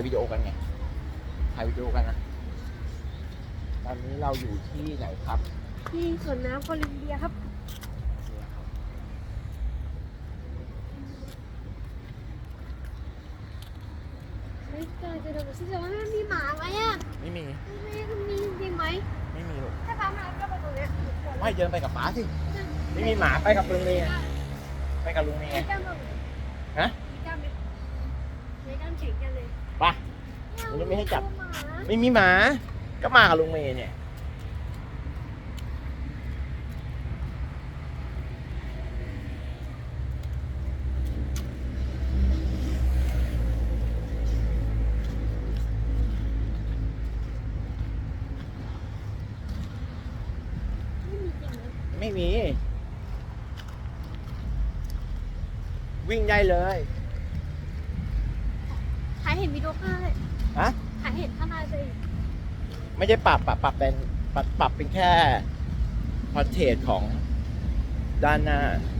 ายวิดีโอกันไงถ่ายวิดีโอกันนะตอนนี้เราอยู่ที่ไหนครับที่สวนน้ำโคลัมเบียครับไม่เจอจะเดินไปที่สวนน้ำมันมีหมาไหมอะไม่มีไม่มันมีจริงไหมไม่มีหรอกถ้าพามาก็ไปตรงเนี้ยไม่เดินไปกับป๋าสิไม่มีหมาไปกับลุงเมย์ไปกับลุงเมย์ฮะ ไม่กล้าไหมไม่กล้าแข่งกันเลยไปมันยังไม่ให้จับหมาไม่มีหมา ก็มากับลุงเมย์เนี่ย ไม่มีจริงนะไม่มีวิ่งได้เลยถ่าย เห็นวิดีโอข้างในฮะถ่ายเห็นข้างในเลยไม่ได้ปรับปรับปรับเป็นปรับปรับเป็นแค่พอร์เทรตของด้านหน้าอ